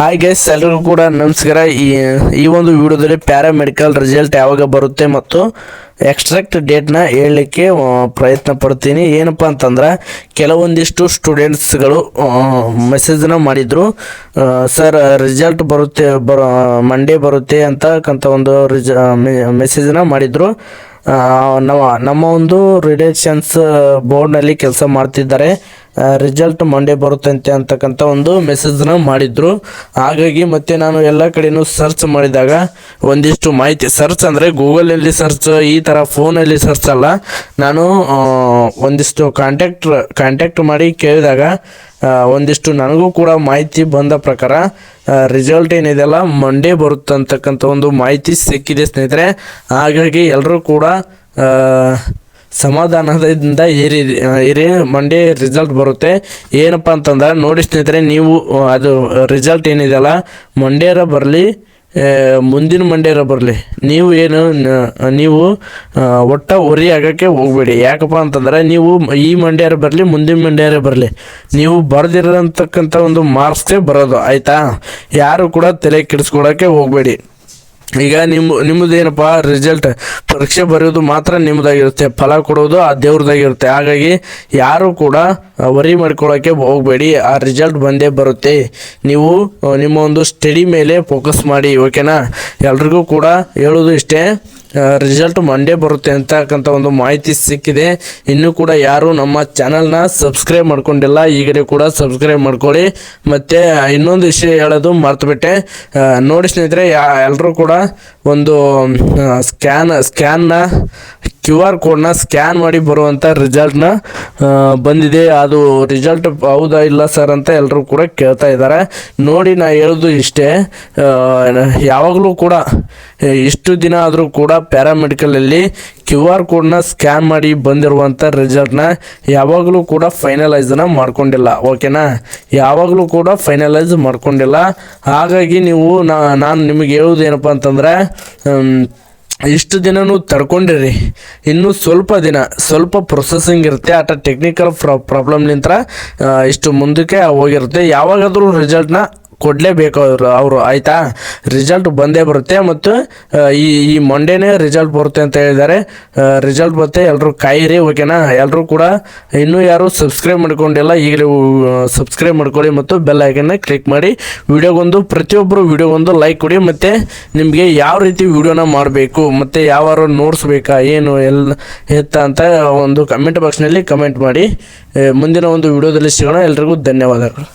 Hi guys ಎಲ್ಲರಿಗೂ ಕೂಡ ನಮಸ್ಕಾರ. ಈ ಈ ಒಂದು ವಿಡಿಯೋದಲ್ಲಿ ಪ್ಯಾರಾಮೆಡಿಕಲ್ ರಿಸಲ್ಟ್ ಯಾವಾಗ ಬರುತ್ತೆ ಮತ್ತು ಎಕ್ಸ್ಟ್ರಾಕ್ಟ್ ಡೇಟ್ನ ಹೇಳಲಿಕ್ಕೆ ಪ್ರಯತ್ನ ಪಡ್ತೀನಿ. ಏನಪ್ಪ ಅಂತಂದ್ರೆ, ಕೆಲವೊಂದಿಷ್ಟು ಸ್ಟೂಡೆಂಟ್ಸ್ಗಳು ಮೆಸೇಜನ್ನ ಮಾಡಿದರು. ಸರ್ ರಿಸಲ್ಟ್ ಬರುತ್ತೆ, ಬರೋ ಮಂಡೇ ಬರುತ್ತೆ ಅಂತಕ್ಕಂಥ ಒಂದು ರಿಜ ಮೆಸೇಜನ್ನ ಮಾಡಿದರು. ನಮ್ಮ ನಮ್ಮ ಒಂದು ರಿಲೇಷನ್ಸ್ ಬೋರ್ಡ್ನಲ್ಲಿ ಕೆಲಸ ಮಾಡ್ತಿದ್ದಾರೆ. ರಿಸಲ್ಟ್ ಮಂಡೇ ಬರುತ್ತಂತೆ ಅಂತಕ್ಕಂಥ ಒಂದು ಮೆಸೇಜ್ನ ಮಾಡಿದ್ರು. ಹಾಗಾಗಿ ಮತ್ತೆ ನಾನು ಎಲ್ಲ ಕಡೆನೂ ಸರ್ಚ್ ಮಾಡಿದಾಗ ಒಂದಿಷ್ಟು ಮಾಹಿತಿ ಸರ್ಚ್ ಅಂದರೆ ಗೂಗಲಲ್ಲಿ ಸರ್ಚ್ ಈ ಥರ ಫೋನಲ್ಲಿ ಸರ್ಚ್ ಅಲ್ಲ. ನಾನು ಒಂದಿಷ್ಟು ಕಾಂಟ್ಯಾಕ್ಟ್ರ್ ಕಾಂಟ್ಯಾಕ್ಟ್ ಮಾಡಿ ಕೇಳಿದಾಗ ಒಂದಿಷ್ಟು ನನಗೂ ಕೂಡ ಮಾಹಿತಿ ಬಂದ ಪ್ರಕಾರ ರಿಸಲ್ಟ್ ಏನಿದೆಯಲ್ಲ ಮಂಡೇ ಬರುತ್ತಂತಕ್ಕಂಥ ಒಂದು ಮಾಹಿತಿ ಸಿಕ್ಕಿದೆ ಸ್ನೇಹಿತರೆ. ಹಾಗಾಗಿ ಎಲ್ಲರೂ ಕೂಡ ಸಮಾಧಾನದಿಂದ ಏರಿ ಏರಿ ಮಂಡೇ ರಿಸಲ್ಟ್ ಬರುತ್ತೆ. ಏನಪ್ಪ ಅಂತಂದ್ರೆ, ನೋಡಿ ಸ್ನೇಹಿತರೆ, ನೀವು, ಅದು ರಿಸಲ್ಟ್ ಏನಿದೆಯಲ್ಲ ಮಂಡೇರ ಬರಲಿ ಮುಂದಿನ ಮಂಡೇರ ಬರಲಿ. ನೀವು ಏನು ನೀವು ಒಟ್ಟ ಉರಿ ಆಗೋಕ್ಕೆ ಹೋಗ್ಬೇಡಿ. ಯಾಕಪ್ಪ ಅಂತಂದ್ರೆ ನೀವು ಈ ಮಂಡ್ಯಾರ ಬರಲಿ, ಮುಂದಿನ ಮಂಡ್ಯಾರ ಬರಲಿ. ನೀವು ಬರೆದಿರೋಂತಕ್ಕಂಥ ಒಂದು ಮಾರ್ಕ್ಸೇ ಬರೋದು, ಆಯಿತಾ? ಯಾರು ಕೂಡ ತಲೆ ಕೆಡಿಸ್ಕೊಳಕ್ಕೆ ಹೋಗ್ಬೇಡಿ. ಈಗ ನಿಮ್ಮ ನಿಮ್ಮದೇನಪ್ಪ ರಿಸಲ್ಟ್ ಪರೀಕ್ಷೆ ಬರೆಯೋದು ಮಾತ್ರ ನಿಮ್ಮದಾಗಿರುತ್ತೆ, ಫಲ ಕೊಡೋದು ಆ ದೇವ್ರದಾಗಿರುತ್ತೆ. ಹಾಗಾಗಿ ಯಾರು ಕೂಡ ವರಿ ಮಾಡ್ಕೊಳ್ಳೋಕ್ಕೆ ಹೋಗಬೇಡಿ, ಆ ರಿಸಲ್ಟ್ ಬಂದೇ ಬರುತ್ತೆ. ನೀವು ನಿಮ್ಮ ಒಂದು ಸ್ಟಡಿ ಮೇಲೆ ಫೋಕಸ್ ಮಾಡಿ ಓಕೆನಾ ಎಲ್ರಿಗೂ ಕೂಡ ಹೇಳೋದು ಇಷ್ಟೇ. ರಿಸಲ್ಟ್ ಮಂಡೇ ಬರುತ್ತೆ ಅಂತಕ್ಕಂಥ ಒಂದು ಮಾಹಿತಿ ಸಿಕ್ಕಿದೆ. ಇನ್ನೂ ಕೂಡ ಯಾರು ನಮ್ಮ ಚಾನಲ್ನ ಸಬ್ಸ್ಕ್ರೈಬ್ ಮಾಡ್ಕೊಂಡಿಲ್ಲ, ಈಗಲೇ ಕೂಡ ಸಬ್ಸ್ಕ್ರೈಬ್ ಮಾಡ್ಕೊಳ್ಳಿ. ಮತ್ತು ಇನ್ನೊಂದು ವಿಷಯ ಹೇಳೋದು ಮರ್ತುಬಿಟ್ಟೆ. ನೋಡಿ ಸ್ನೇಹಿತರೆ ಎಲ್ಲರೂ ಕೂಡ ಒಂದು ಸ್ಕ್ಯಾನ್ ಸ್ಕ್ಯಾನ್ನ ಕ್ಯೂ ಆರ್ ಕೋಡ್ನ ಸ್ಕ್ಯಾನ್ ಮಾಡಿ ಬರುವಂಥ ರಿಸಲ್ಟ್ನ ಬಂದಿದೆ. ಅದು ರಿಸಲ್ಟ್ ಹೌದಾ ಇಲ್ಲ ಸರ್ ಅಂತ ಎಲ್ಲರೂ ಕೂಡ ಕೇಳ್ತಾ ಇದ್ದಾರೆ. ನೋಡಿ, ನಾ ಹೇಳೋದು ಇಷ್ಟೇ ಯಾವಾಗಲೂ ಕೂಡ ಇಷ್ಟು ದಿನ ಆದರೂ ಕೂಡ ಪ್ಯಾರಾಮೆಡಿಕಲಲ್ಲಿ ಕ್ಯೂ ಆರ್ ಕೋಡ್ನ ಸ್ಕ್ಯಾನ್ ಮಾಡಿ ಬಂದಿರುವಂಥ ರಿಸಲ್ಟ್ನ ಯಾವಾಗಲೂ ಕೂಡ ಫೈನಲೈಸ್ನ ಮಾಡ್ಕೊಂಡಿಲ್ಲ. ಓಕೆನಾ? ಯಾವಾಗಲೂ ಕೂಡ ಫೈನಲೈಸ್ ಮಾಡ್ಕೊಂಡಿಲ್ಲ. ಹಾಗಾಗಿ ನೀವು ನಾನು ನಿಮಗೆ ಹೇಳೋದು ಏನಪ್ಪ ಅಂತಂದರೆ ಇಷ್ಟು ದಿನನೂ ತಡ್ಕೊಂಡಿರಿ. ಇನ್ನು ಸ್ವಲ್ಪ ದಿನ, ಸ್ವಲ್ಪ ಪ್ರೊಸೆಸಿಂಗ್ ಇರುತ್ತೆ, ಆಟ ಟೆಕ್ನಿಕಲ್ ಪ್ರಾಬ್ಲಮ್ಲಿಂತ್ರ ಇಷ್ಟು ಮುಂದಕ್ಕೆ ಹೋಗಿರುತ್ತೆ. ಯಾವಾಗಾದರೂ ರಿಸಲ್ಟ್ನ ಕೊಡಲೇಬೇಕು ಅವರು ಅವರು, ಆಯಿತಾ? ರಿಸಲ್ಟ್ ಬಂದೇ ಬರುತ್ತೆ ಮತ್ತು ಈ ಈ ಮಂಡೇನೇ ರಿಸಲ್ಟ್ ಬರುತ್ತೆ ಅಂತ ಹೇಳಿದ್ದಾರೆ. ರಿಸಲ್ಟ್ ಬರುತ್ತೆ ಎಲ್ಲರೂ ಕಾಯಿರಿ ಓಕೆನಾ ಎಲ್ಲರೂ ಕೂಡ ಇನ್ನೂ ಯಾರು ಸಬ್ಸ್ಕ್ರೈಬ್ ಮಾಡ್ಕೊಂಡಿಲ್ಲ, ಈಗಲೇ ಸಬ್ಸ್ಕ್ರೈಬ್ ಮಾಡ್ಕೊಳ್ಳಿ ಮತ್ತು ಬೆಲ್ ಐಕನ್ನ ಕ್ಲಿಕ್ ಮಾಡಿ. ವಿಡಿಯೋಗೊಂದು ಪ್ರತಿಯೊಬ್ಬರು ವಿಡಿಯೋಗೊಂದು ಲೈಕ್ ಕೊಡಿ, ಮತ್ತು ನಿಮಗೆ ಯಾವ ರೀತಿ ವಿಡಿಯೋನ ಮಾಡಬೇಕು, ಮತ್ತು ಯಾವ ನೋಟ್ಸ್ ಬೇಕಾ ಏನು ಎಲ್ಲ ಎತ್ತ ಅಂತ ಒಂದು ಕಮೆಂಟ್ ಬಾಕ್ಸ್ನಲ್ಲಿ ಕಮೆಂಟ್ ಮಾಡಿ. ಮುಂದಿನ ಒಂದು ವಿಡಿಯೋದಲ್ಲಿ ಸಿಗೋಣ, ಎಲ್ರಿಗೂ ಧನ್ಯವಾದಗಳು.